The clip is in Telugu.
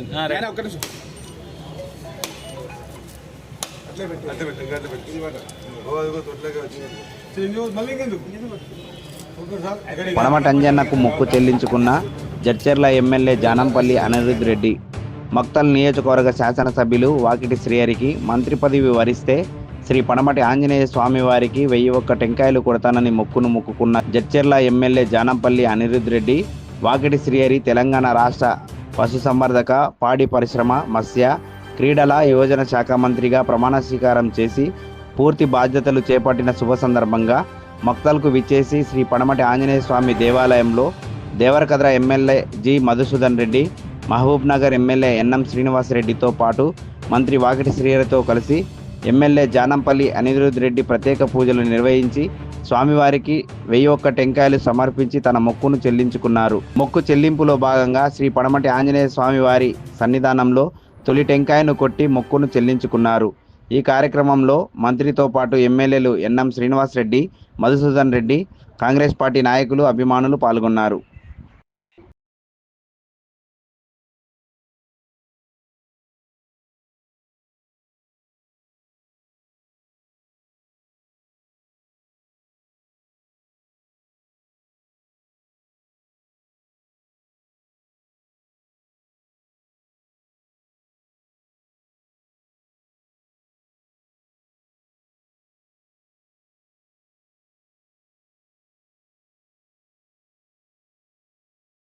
నేను ఒక్క పడమటంజన్నకు మొక్కు చెల్లించుకున్న జడ్చర్ల ఎమ్మెల్యే జానంపల్లి అనిరుద్ రెడ్డి. మక్తల్ నియోజకవర్గ శాసనసభ్యులు వాకిటి శ్రీహరికి మంత్రి పదవి వరిస్తే శ్రీ పడమటి ఆంజనేయ స్వామి వారికి వెయ్యి ఒక్క టెంకాయలు కొడతానని మొక్కును మొక్కుకున్న జడ్చెర్ల ఎమ్మెల్యే జానంపల్లి అనిరుద్ రెడ్డి వాకిటి శ్రీహరి తెలంగాణ రాష్ట్ర పశుసంవర్ధక పాడి పరిశ్రమ మత్స్య క్రీడల యువజన శాఖ మంత్రిగా ప్రమాణ స్వీకారం చేసి పూర్తి బాధ్యతలు చేపట్టిన శుభ సందర్భంగా మక్తల్కు విచ్చేసి శ్రీ పడమటి ఆంజనేయ స్వామి దేవాలయంలో Devarakadra MLA G Madhusudan Reddy Mahabubnagar MLA NM శ్రీనివాసరెడ్డితో పాటు మంత్రి వాకిటి శ్రీహరితో కలిసి ఎమ్మెల్యే జానంపల్లి అనిరుద్ రెడ్డి ప్రత్యేక పూజలు నిర్వహించి స్వామివారికి వెయ్యి ఒక్క టెంకాయలు సమర్పించి తన మొక్కును చెల్లించుకున్నారు. మొక్కు చెల్లింపులో భాగంగా శ్రీ పడమటి ఆంజనేయ స్వామివారి సన్నిధానంలో తొలి టెంకాయను కొట్టి మొక్కును చెల్లించుకున్నారు. ఈ కార్యక్రమంలో మంత్రితో పాటు ఎమ్మెల్యేలు ఎన్ఎం శ్రీనివాస్ రెడ్డి మధుసూదన్ రెడ్డి కాంగ్రెస్ పార్టీ నాయకులు అభిమానులు పాల్గొన్నారు.